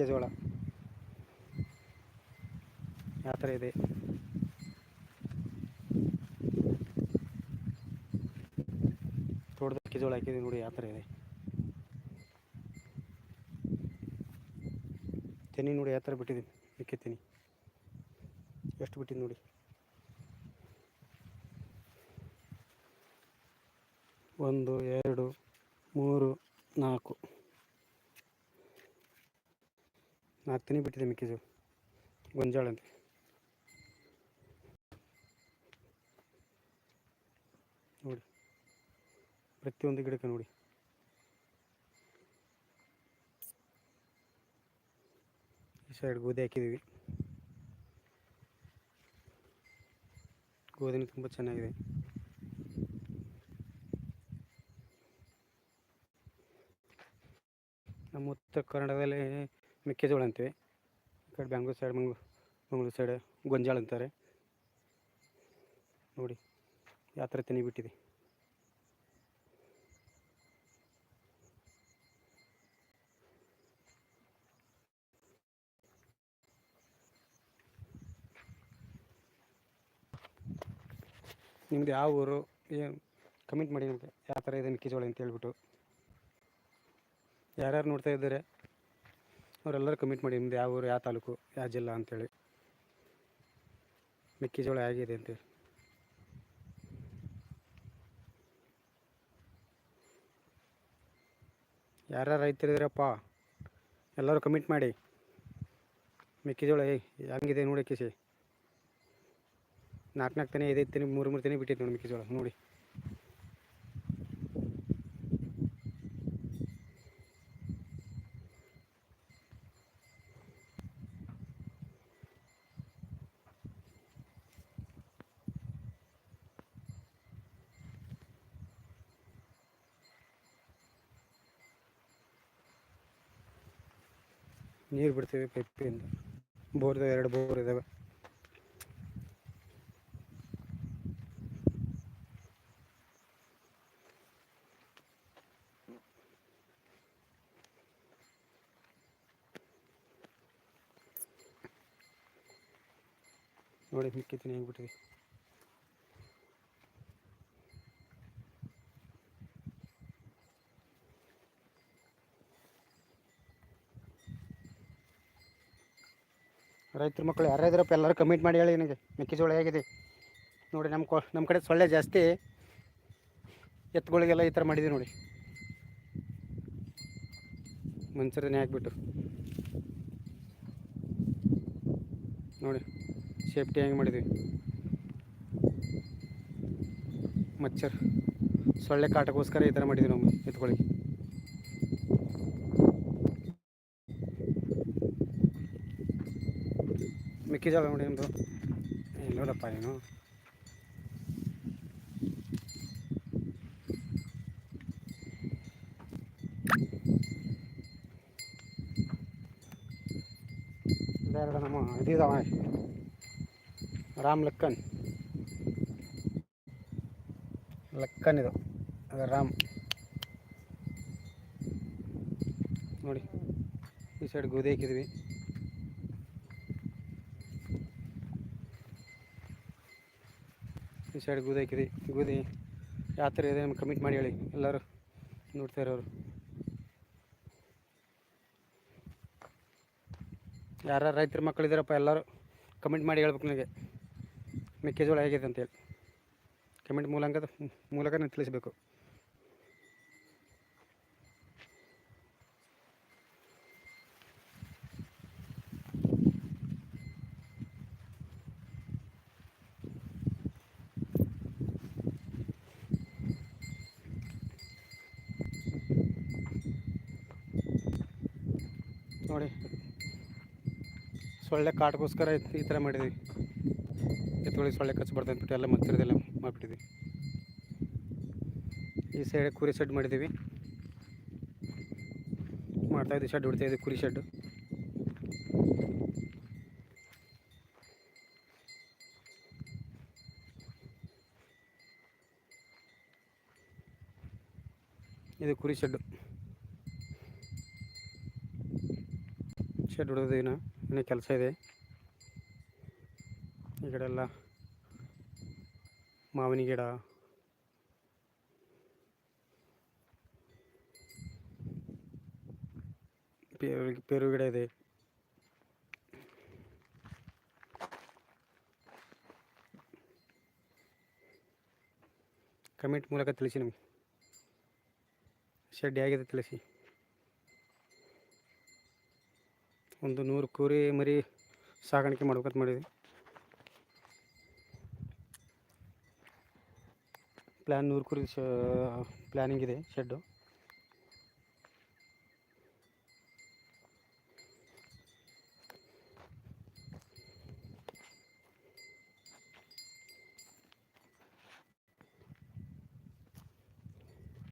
ಮೆಕ್ಕೆಜೋಳ ಯಾವ ಥರ ಇದೆ? ತೋಟದ ಮೆಕ್ಕೆಜೋಳ ಹಾಕಿದೆ ನೋಡಿ, ಯಾವ ಥರ ಇದೆ? ತೆನಿ ನೋಡಿ, ಯಾವ ಥರ ಬಿಟ್ಟಿದ್ದೀನಿ ಮೆಕ್ಕೆ ತೆನಿ. ಎಷ್ಟು ಬಿಟ್ಟಿದೆ ನೋಡಿ. ಒಂದು, ಎರಡು, ಮೂರು, ನಾಲ್ಕು. ನಾಲ್ಕು ತಿನ್ನಿ ಬಿಟ್ಟಿದೆ ಮೆಕ್ಕೆಜೋಳ. ಗೊಂಜಾಳ ಅಂತ. ನೋಡಿ. ಪ್ರತಿಯೊಂದು ಗಿಡಕ್ಕೆ ನೋಡಿ. ಈ ಸೈಡ್ ಗೋಧಿ ಹಾಕಿದ್ದೀವಿ. ಗೋಧಿನೂ ತುಂಬ ಚೆನ್ನಾಗಿದೆ. ನಮ್ಮ ಉತ್ತರ ಕನ್ನಡದಲ್ಲಿ ಮೆಕ್ಕೆಜೋಳ ಅಂತೀವಿ. ಈ ಕಡೆ ಬೆಂಗ್ಳೂರು ಸೈಡ್ ಮಂಗ್ಳೂರು ಮಂಗ್ಳೂರು ಸೈಡ್ ಗೊಂಜಾಳ ಅಂತಾರೆ. ನೋಡಿ, ಯಾವ ಥರ ತೆನಿ ಬಿಟ್ಟಿದೆ ನಿಮ್ದು ಯಾವ ಊರು? ಏನು ಕಮೆಂಟ್ ಮಾಡಿ ನಮಗೆ. ಯಾವ ಥರ ಇದೆ ಮೆಕ್ಕೆಜೋಳ ಅಂತ ಹೇಳ್ಬಿಟ್ಟು. ಯಾರ್ಯಾರು ನೋಡ್ತಾ ಇದ್ದಾರೆ? ಅವರೆಲ್ಲರೂ ಕಮೆಂಟ್ ಮಾಡಿ ನಿಮ್ದು ಯಾವ ಊರು, ಯಾವ ತಾಲೂಕು, ಯಾವ ಜಿಲ್ಲಾ ಅಂತೇಳಿ. ಮೆಕ್ಕೆಜೋಳ ಹೇಗಿದೆ ಅಂತೇಳಿ. ಯಾರ್ಯಾರು ರೈತರಿದ್ದೀರಪ್ಪ? ಎಲ್ಲರೂ ಕಮೆಂಟ್ ಮಾಡಿ. ಮೆಕ್ಕೆಜೋಳ ಏಯ್, ಹೆಂಗಿದೆ ನೋಡಿ ಕಿಸಿ ನಾಲ್ಕು ನಾಲ್ಕು ತಾನೇ ಐದೈದು ತನೆ ಮೂರು ಮೂರು ತೆನೆ ಬಿಟ್ಟಿತ್ತು ನೋಡಿ ಮೆಕ್ಕೆಜೋಳ, ನೋಡಿ. ನೀರು ಬಿಡ್ತೀವಿ ಪೈಪಿಂದ. ಬೋರ್ದ ಎರಡು ಬೋರ್ ಇದ್ದಾವೆ ನೋಡಿ ಮಿಕ್ಕಿತೀನಿ ಹೆಂಗೆ ರೈತರ ಮಕ್ಕಳು ಯಾರ್ಯಾದ್ರಪ್ಪ ಎಲ್ಲರೂ ಕಮೆಂಟ್ ಮಾಡಿ ಹೇಳಿ ನನಗೆ. ಮೆಕ್ಕೆಜೋಳ ಹೇಗಿದೆ? ನೋಡಿ ನಮ್ಮ ನಮ್ಮ ಕಡೆ ಸೊಳ್ಳೆ ಜಾಸ್ತಿ. ಎತ್ತುಗಳಿಗೆಲ್ಲ ಈ ಥರ ಮಾಡಿದ್ದೀವಿ ನೋಡಿ. ಮಂಚರನೇ ಹಾಕ್ಬಿಟ್ಟು ನೋಡಿ ಸೇಫ್ಟಿ ಹೆಂಗೆ ಮಾಡಿದ್ವಿ ಮಚ್ಚರ್. ಸೊಳ್ಳೆ ಕಾಟಕ್ಕೋಸ್ಕರ ಈ ಥರ ಮಾಡಿದ್ವಿ ನಾವು ಎತ್ಕೊಳ್ಳಿ ಮೆಕ್ಕೆಜೋಳ ನೋಡಿ ಒಂದು ನೋಡಪ್ಪ ನೀನು. ಬೇರೆ ನಮ್ಮ ಇದಿದಾವ ರಾಮ್ ಲಕ್ಕನ್. ಲಕ್ಕನ್ ಇದು, ಅದು ರಾಮ್. ನೋಡಿ, ಈ ಸೈಡ್ ಗೋಧಿ ಹಾಕಿದ್ವಿ. ಈ ಸೈಡ್ ಗೋಧಿ ಹಾಕಿದೆ ಗೋಧಿ ಯಾವ ಥರ ಇದೆ, ನಮ್ಗೆ ಕಮೆಂಟ್ ಮಾಡಿ ಹೇಳಿ. ಎಲ್ಲರೂ ನೋಡ್ತಾ ಇರೋರು. ಯಾರು ರೈತರ ಮಕ್ಕಳಿದ್ದಾರಪ್ಪ ಎಲ್ಲರೂ ಕಮೆಂಟ್ ಮಾಡಿ ಹೇಳ್ಬೇಕು ನನಗೆ ಮೆಕ್ಕೆಜೋಳ ಹೇಗಿದೆ ಅಂತೇಳಿ ಕಮೆಂಟ್ ಮೂಲಕ ಮೂಲಕ ನಾನು ತಿಳಿಸ್ಬೇಕು. ನೋಡಿ. ಸೊಳ್ಳೆ ಕಾಟಗೋಸ್ಕರ ಈ- ಥರ ಮಾಡಿದ್ವಿ. ಎತ್ತುಗಳಿಗೆ ಸೊಳ್ಳೆ ಬರ್ತದೆ ಅಂದ್ಬಿಟ್ಟು ಎಲ್ಲ ಮಚ್ಚರದೆಲ್ಲ ಮಾಡಿಬಿಟ್ಟಿದ್ವಿ. ಈ ಸೈಡ್ ಕುರಿ ಶೆಡ್ ಮಾಡಿದ್ದೀವಿ. ಮಾಡ್ತಾಯಿದ್ವಿ ಶೆಡ್ ಹೊಡಿತಾಯಿದ್ವಿ ಕುರಿ ಶೆಡ್ಡು ಇದು ಕುರಿ ಶೆಡ್ಡು ಹೊಡೆದು ಇನ್ನು. ಇನ್ನೂ ಕೆಲಸ ಇದೆ. ಈ ಕಡೆ ಎಲ್ಲ ಮಾವಿನ ಗಿಡ. ಪೇರು ಪೇರು ಗಿಡ ಇದೆ. ಕಮೆಂಟ್ ಮೂಲಕ ತಿಳಿಸಿ ನಮಗೆ. ಶೆಡ್ ಹೇಗಿದೆ ತಿಳಿಸಿ. ಒಂದು ನೂರು ಕುರಿ ಮರಿ ಸಾಗಾಣಿಕೆ ಮಾಡ್ಬೇಕಂತ ಮಾಡಿದ್ವಿ. ಪ್ಲ್ಯಾನ್ ನೂರು ಕುರಿ ಶ ಪ್ಲ್ಯಾನಿಂಗ್ ಇದೆ ಶೆಡ್ಡು